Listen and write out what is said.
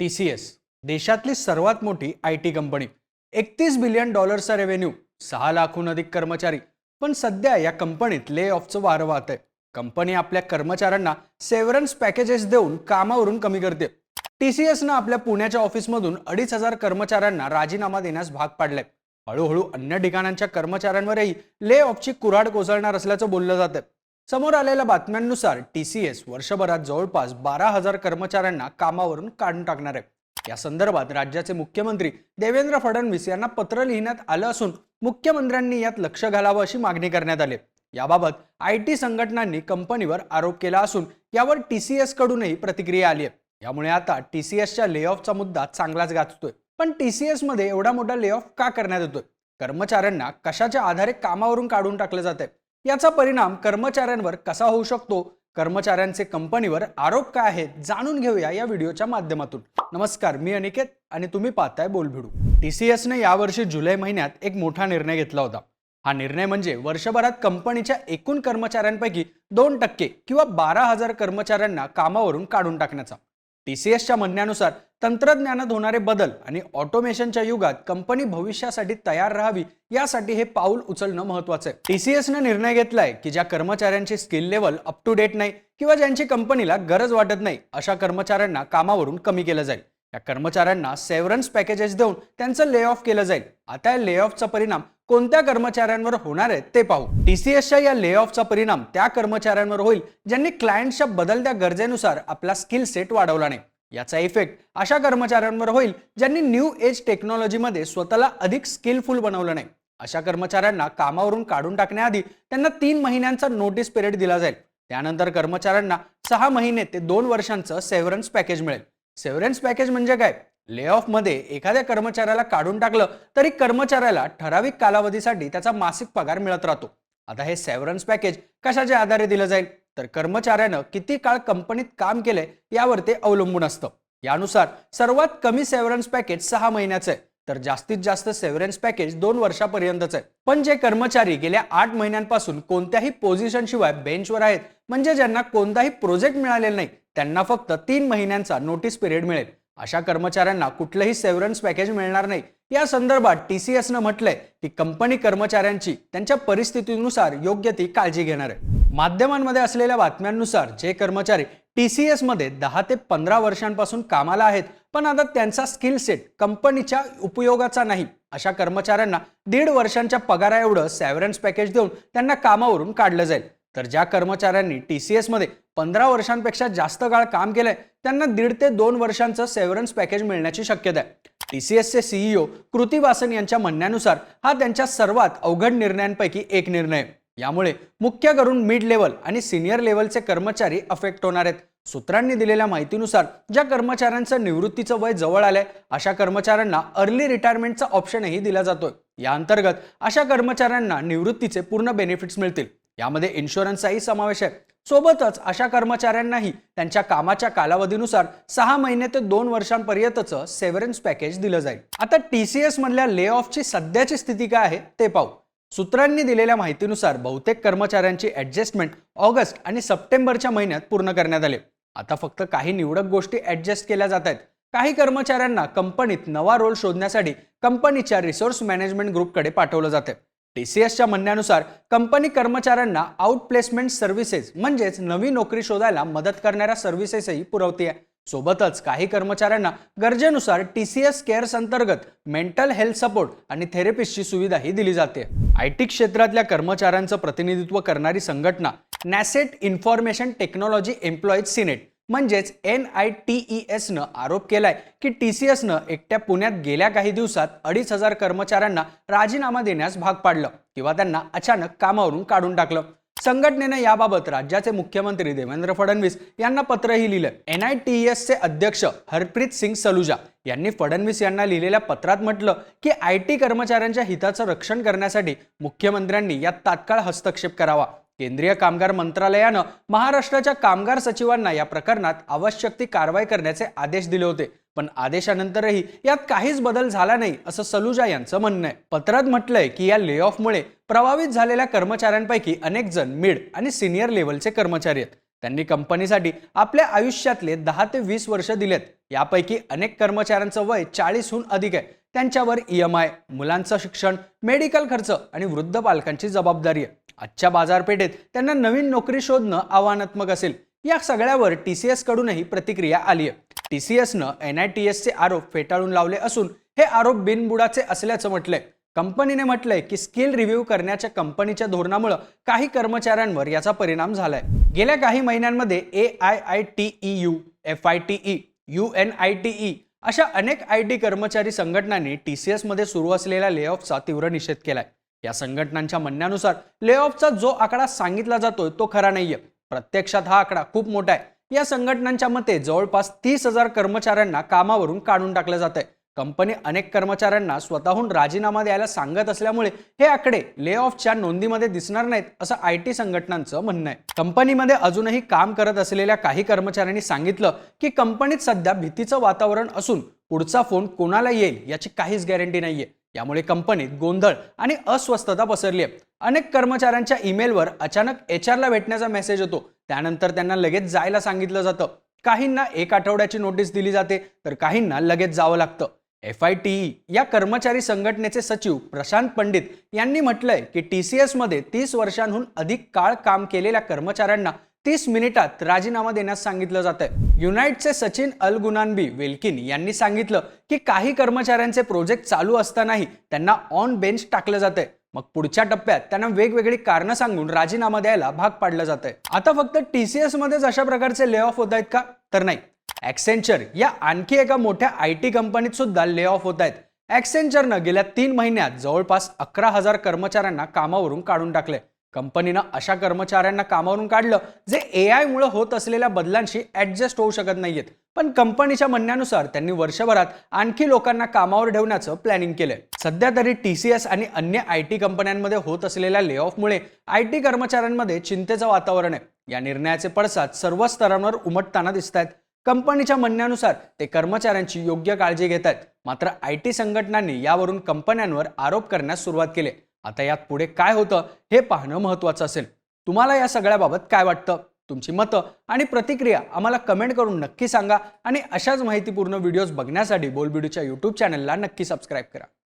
T C S देशातली सर्वात मोठी आय टी कंपनी. एकतीस बिलियन डॉलर्सचा रेव्हेन्यू सहा लाखहून अधिक कर्मचारी. पण सध्या या कंपनीत ले ऑफचं वारं वाहत आहे कंपनी आपल्या कर्मचाऱ्यांना सेव्हरन्स पॅकेजेस देऊन कामावरून कमी करते. टी सी एसनं आपल्या पुण्याच्या ऑफिसमधून अडीच हजार कर्मचाऱ्यांना राजीनामा देण्यास भाग पाडलाय. हळूहळू अन्य ठिकाणांच्या कर्मचाऱ्यांवरही ले ऑफची कुऱ्हाड कोसळणार असल्याचं बोललं जातं समोर आलेल्या बातम्यांनुसार टी सी एस वर्षभरात जवळपास बारा हजार कर्मचाऱ्यांना कामावरून काढून टाकणार आहे. या संदर्भात राज्याचे मुख्यमंत्री देवेंद्र फडणवीस यांना पत्र लिहिण्यात आलं असून मुख्यमंत्र्यांनी यात लक्ष घालावं अशी मागणी करण्यात आली. याबाबत आय टी संघटनांनी कंपनीवर आरोप केला असून यावर टी सी एस कडूनही प्रतिक्रिया आली आहे. यामुळे आता टी सी एसच्या ले ऑफचा मुद्दा चांगलाच गाजतोय. पण टी सी एसमध्ये एवढा मोठा ले ऑफ का करण्यात येतोय? कर्मचाऱ्यांना कशाच्या आधारे कामावरून काढून टाकलं जात आहे याचा परिणाम कर्मचाऱ्यांवर कसा होऊ शकतो? कर्मचाऱ्यांचे कंपनीवर आरोप काय आहेत? जाणून घेऊया या व्हिडिओच्या माध्यमातून. नमस्कार मी अनिकेत आणि तुम्ही पाहताय बोलभिडू. टी सी एसने यावर्षी जुलै महिन्यात एक मोठा निर्णय घेतला होता. हा निर्णय म्हणजे वर्षभरात कंपनीच्या एकूण कर्मचाऱ्यांपैकी दोन टक्के किंवा बारा हजार कर्मचाऱ्यांना कामावरून काढून टाकण्याचा. टी सी एसच्या म्हणण्यानुसार तंत्रज्ञानात होणारे बदल आणि ऑटोमेशनच्या युगात कंपनी भविष्यासाठी तयार राहावी यासाठी हे पाऊल उचलणं महत्वाचं आहे. टी सी एसनं निर्णय घेतलाय की ज्या कर्मचाऱ्यांची skill level up to date नाही किंवा ज्यांची कंपनीला गरज वाटत नाही अशा कर्मचाऱ्यांना कामावरून कमी केलं जाईल. या कर्मचाऱ्यांना सेव्हरन्स पॅकेजेस देऊन त्यांचं ले ऑफ केलं जाईल. आता या ले ऑफचा परिणाम कोणत्या कर्मचाऱ्यांवर होणार आहे ते पाहू. टीसीएसच्या या ले ऑफचा परिणाम त्या कर्मचाऱ्यांवर होईल ज्यांनी क्लायंटच्या बदलत्या गरजेनुसार आपला स्किल सेट वाढवला नाही. याचा इफेक्ट अशा कर्मचाऱ्यांवर होईल ज्यांनी न्यू एज टेक्नॉलॉजीमध्ये स्वतःला अधिक स्किलफुल बनवलं नाही. अशा कर्मचाऱ्यांना कामावरून काढून टाकण्याआधी त्यांना तीन महिन्यांचा नोटीस पिरियड दिला जाईल. त्यानंतर कर्मचाऱ्यांना सहा महिने ते दोन वर्षांचं सेव्हरन्स पॅकेज मिळेल. सेव्हरन्स पॅकेज म्हणजे काय? ले ऑफमध्ये एखाद्या कर्मचाऱ्याला काढून टाकलं तरी कर्मचाऱ्याला ठराविक कालावधीसाठी त्याचा मासिक पगार मिळत राहतो. आता हे सेव्हरन्स पॅकेज कशाच्या आधारे दिलं जाईल? तर कर्मचाऱ्यानं किती काळ कंपनीत काम केलंय यावर ते अवलंबून असतं. यानुसार सर्वात कमी सेव्हरन्स पॅकेज सहा महिन्याचं आहे. तर जास्तीत जास्त सेव्हरन्स पॅकेज दोन वर्षापर्यंतच आहे. पण जे कर्मचारी गेल्या आठ महिन्यांपासून कोणत्याही पोझिशन शिवाय बेंचवर आहेत म्हणजे ज्यांना कोणताही प्रोजेक्ट मिळालेला नाही त्यांना फक्त तीन महिन्यांचा नोटीस पिरियड मिळेल. अशा कर्मचाऱ्यांना कुठलंही सेव्हरन्स पॅकेज मिळणार नाही. या संदर्भात टी सी एसनं म्हटलंय की कंपनी कर्मचाऱ्यांची त्यांच्या परिस्थितीनुसार योग्य ती काळजी घेणार आहे. माध्यमांमध्ये असलेल्या बातम्यांनुसार जे कर्मचारी टी सी एसमध्ये दहा ते पंधरा वर्षांपासून कामाला आहेत पण आता त्यांचा स्किल सेट कंपनीच्या उपयोगाचा नाही. अशा कर्मचाऱ्यांना दीड वर्षांच्या पगारा एवढं सेव्हरन्स पॅकेज देऊन त्यांना कामावरून काढलं जाईल. तर ज्या कर्मचाऱ्यांनी टी सी एसमध्ये पंधरा वर्षांपेक्षा जास्त काळ काम केलंय त्यांना दीड ते दोन वर्षांचं सेव्हरन्स पॅकेज मिळण्याची शक्यता आहे. टी सी एसचे सीईओ कृती वासन यांच्या म्हणण्यानुसार हा त्यांच्या सर्वात अवघड निर्णयांपैकी एक निर्णय यामुळे मुख्य करून मिड लेवल आणि सिनियर लेवलचे कर्मचारी अफेक्ट होणार आहेत. सूत्रांनी दिलेल्या माहितीनुसार ज्या कर्मचाऱ्यांचं निवृत्तीचं वय जवळ आलंय अशा कर्मचाऱ्यांना अर्ली रिटायरमेंटचा ऑप्शनही दिला जातोय. या अंतर्गत अशा कर्मचाऱ्यांना निवृत्तीचे पूर्ण बेनिफिट्स मिळतील. यामध्ये इन्शुरन्सचाही समावेश आहे. सोबतच अशा कर्मचाऱ्यांनाही त्यांच्या कामाच्या कालावधीनुसार सहा महिने ते दोन वर्षांपर्यंतचं सेव्हरन्स पॅकेज दिलं जाईल. आता टी सी एस मधल्या ले ऑफची सध्याची स्थिती काय आहे ते पाहू. सूत्रांनी दिलेल्या माहितीनुसार बहुतेक कर्मचाऱ्यांची ऍडजस्टमेंट ऑगस्ट आणि सप्टेंबरच्या महिन्यात पूर्ण करण्यात आले. आता फक्त काही निवडक गोष्टी ऍडजस्ट केल्या जात आहेत. काही कर्मचाऱ्यांना कंपनीत नवा रोल शोधण्यासाठी कंपनीच्या रिसोर्स मॅनेजमेंट ग्रुपकडे पाठवलं जाते टीसीएसच्या म्हणण्यानुसार कंपनी कर्मचाऱ्यांना आउट प्लेसमेंट सर्व्हिसेस म्हणजेच नवी नोकरी शोधायला मदत करणाऱ्या सर्व्हिसेसही पुरवते सोबतच काही कर्मचाऱ्यांना गरजेनुसार टी सी एस केअर्स अंतर्गत मेंटल हेल्थ सपोर्ट आणि थेरपिस्टची सुविधाही दिली जाते. आय टी क्षेत्रातल्या कर्मचाऱ्यांचं प्रतिनिधित्व करणारी संघटना Nascent Information Technology Employees Senate म्हणजेच एन आय टी ई एसनं आरोप केलाय की टी सी एसनं एकट्या पुण्यात गेल्या काही दिवसात अडीच हजार कर्मचाऱ्यांना राजीनामा देण्यास भाग पाडलं किंवा त्यांना अचानक कामावरून काढून टाकलं. संघटनेनं याबाबत राज्याचे मुख्यमंत्री देवेंद्र फडणवीस यांना पत्रही लिहिलं. एन आय टी एसचे अध्यक्ष हरप्रीत सिंग सलुजा यांनी फडणवीस यांना लिहिलेल्या पत्रात म्हटलं की आय टी कर्मचाऱ्यांच्या हिताचं रक्षण करण्यासाठी मुख्यमंत्र्यांनी यात तात्काळ हस्तक्षेप करावा. केंद्रीय कामगार मंत्रालयानं महाराष्ट्राच्या कामगार सचिवांना या प्रकरणात आवश्यक ती कारवाई करण्याचे आदेश दिले होते. पण आदेशानंतरही यात काहीच बदल झाला नाही असं सलुजा यांचं म्हणणं आहे. पत्रात म्हटलंय की या ले ऑफमुळे प्रभावित झालेल्या कर्मचाऱ्यांपैकी अनेक जण मिड आणि सिनियर लेवलचे कर्मचारी आहेत. त्यांनी कंपनीसाठी आपल्या आयुष्यातले दहा ते वीस वर्ष दिलेत. यापैकी अनेक कर्मचाऱ्यांचं वय चाळीसहून अधिक आहे. त्यांच्यावर ई एम आय मुलांचं शिक्षण मेडिकल खर्च आणि वृद्ध पालकांची जबाबदारी आहे. आजच्या बाजारपेठेत त्यांना नवीन नोकरी शोधणं आव्हानात्मक असेल. या सगळ्यावर टी सी कडूनही प्रतिक्रिया आली आहे टी सी एसनं एन आय टी एसचे आरोप फेटाळून लावले असून हे आरोप बिनबुडाचे असल्याचं म्हटलंय. कंपनीने म्हटलंय की स्किल रिव्ह्यू करण्याच्या कंपनीच्या धोरणामुळं काही कर्मचाऱ्यांवर याचा परिणाम झालाय. गेल्या काही महिन्यांमध्ये A I I T E U F I T E U N I T E अशा अनेक आय टी कर्मचारी संघटनांनी टी सी एसमध्ये सुरू असलेल्या लेऑफचा तीव्र निषेध केलाय. या संघटनांच्या म्हणण्यानुसार लेऑफचा जो आकडा सांगितला जातोय तो खरा नाहीये. प्रत्यक्षात हा आकडा खूप मोठा आहे. या संघटनांच्या मते जवळपास तीस हजार कर्मचाऱ्यांना कामावरून काढून टाकलं जात आहे कंपनी अनेक कर्मचाऱ्यांना स्वतःहून राजीनामा द्यायला सांगत असल्यामुळे हे आकडे ले ऑफच्या नोंदीमध्ये दिसणार नाहीत असं आय टी संघटनांचं म्हणणं आहे. कंपनीमध्ये अजूनही काम करत असलेल्या काही कर्मचाऱ्यांनी सांगितलं की कंपनीत सध्या भीतीचं वातावरण असून पुढचा फोन कोणाला येईल याची काहीच गॅरंटी नाहीये. यामुळे कंपनीत गोंधळ आणि अस्वस्थता पसरली आहे. अनेक कर्मचाऱ्यांच्या ईमेलवर अचानक एच आरला भेटण्याचा मेसेज येतो. त्यानंतर त्यांना लगेच जायला सांगितलं जातं. काहींना एक आठवड्याची नोटीस दिली जाते तर काहींना लगेच जावं लागतं. एफ आय टी ई या कर्मचारी संघटनेचे सचिव प्रशांत पंडित यांनी म्हटलंय की टी सी एसमध्ये तीस वर्षांहून अधिक काळ काम केलेल्या कर्मचाऱ्यांना तीस मिनिटात राजीनामा देण्यास सांगितलं जात आहे युनाइटचे सचिन अल गुनानबी वेल्किन यांनी सांगितलं की काही कर्मचाऱ्यांचे प्रोजेक्ट चालू असतानाही त्यांना ऑन बेंच टाकलं जातंय. मग पुढच्या टप्प्यात त्यांना वेगवेगळी कारणं सांगून राजीनामा द्यायला भाग पाडलं जात आहे आता फक्त टी सी एसमध्येच अशा प्रकारचे ले ऑफ होत आहेत का? तर नाही. ॲक्सेंचर या आणखी एका मोठ्या आय टी कंपनीत सुद्धा ले ऑफ होत आहेत. ॲक्सेंचरनं गेल्या तीन महिन्यात जवळपास अकरा हजार कर्मचाऱ्यांना कामावरून काढून टाकले कंपनीनं अशा कर्मचाऱ्यांना कामावरून काढलं जे ए आय मुळे होत असलेल्या बदलांशी ऍडजस्ट होऊ शकत नाहीयेत. पण कंपनीच्या म्हणण्यानुसार त्यांनी वर्षभरात आणखी लोकांना कामावर ठेवण्याचं प्लॅनिंग केलंय. सध्या तरी टी सी एस आणि अन्य आय टी कंपन्यांमध्ये होत असलेल्या ले ऑफमुळे आय टी कर्मचाऱ्यांमध्ये चिंतेचं वातावरण आहे. या निर्णयाचे पडसाद सर्व स्तरांवर उमटताना दिसत आहेत कंपनीच्या म्हणण्यानुसार ते कर्मचाऱ्यांची योग्य काळजी घेत आहेत मात्र आय टी संघटनांनी यावरून कंपन्यांवर आरोप करण्यास सुरुवात केली आता यात पुढे काय होतं हे पाहणं महत्त्वाचं असेल. तुम्हाला या सगळ्याबाबत काय वाटतं? तुमची मतं आणि प्रतिक्रिया आम्हाला कमेंट करून नक्की सांगा आणि अशाच माहितीपूर्ण व्हिडिओज बघण्यासाठी बोलबिडूच्या यूट्यूब चॅनलला नक्की सबस्क्राईब करा.